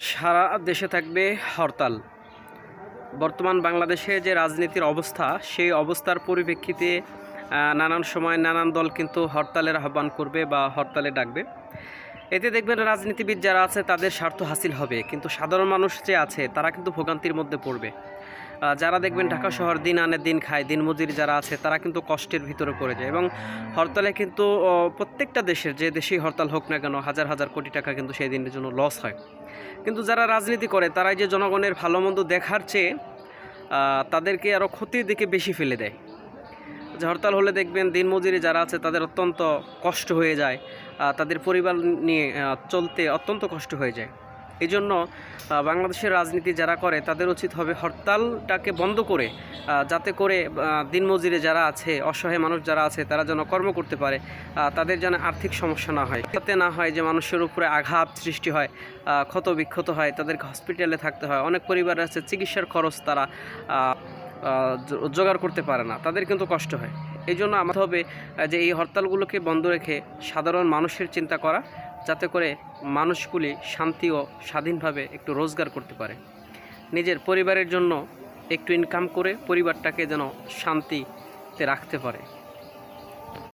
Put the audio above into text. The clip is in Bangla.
সারা দেশে থাকবে হরতাল। বর্তমান বাংলাদেশে যে রাজনীতির অবস্থা, সেই অবস্থার পরিপ্রেক্ষিতে নানান সময় নানান দল কিন্তু হরতালের আহ্বান করবে বা হরতালে ডাকবে। এতে দেখবেন রাজনীতিবিদ যারা আছে, তাদের স্বার্থ হাসিল হবে। কিন্তু সাধারণ মানুষ যে আছে, তারা কিন্তু ভোগান্তির মধ্যে পড়বে। যারা দেখবেন ঢাকা শহর দিন আনে দিন খায়, দিন মজুরি যারা আছে, তারা কিন্তু কষ্টের ভিতরে পড়ে যায় এবং হরতালে কিন্তু প্রত্যেকটা দেশের যে দেশেই হরতাল হোক না কেন, হাজার হাজার কোটি টাকা কিন্তু সেই দিনের জন্য লস হয়। কিন্তু যারা রাজনীতি করে, তারাই যে জনগণের ভালো মন্দ দেখার চেয়ে তাদেরকে আরও ক্ষতির দিকে বেশি ফেলে দেয়। যে হরতাল হলে দেখবেন দিনমজুরি যারা আছে, তাদের অত্যন্ত কষ্ট হয়ে যায় তাদের পরিবার নিয়ে চলতে অত্যন্ত কষ্ট হয়ে যায়। এই জন্য বাংলাদেশের রাজনীতি যারা করে, তাদের উচিত হবে হরতালটাকে বন্ধ করে যাতে করে দিনমজুরি যারা আছে, অসহায় মানুষ যারা আছে, তারা যেন কর্ম করতে পারে তাদের যেন আর্থিক সমস্যা না হয়। যাতে না হয় যে মানুষের উপরে আঘাত সৃষ্টি হয় ক্ষত বিক্ষত হয় তাদেরকে হসপিটালে থাকতে হয়, অনেক পরিবার আছে, চিকিৎসার খরচ তারা জোগাড় করতে পারে না, তাদের কিন্তু কষ্ট হয়। এই জন্য আমাদের হবে যে এই হরতালগুলোকে বন্ধ রেখে সাধারণ মানুষের চিন্তা করা যাতে করে মানুষগুলি শান্তি ও স্বাধীনভাবে একটু রোজগার করতে পারে। নিজের পরিবারের জন্য একটু ইনকাম করে পরিবারটাকে যেন শান্তিতে রাখতে পারে।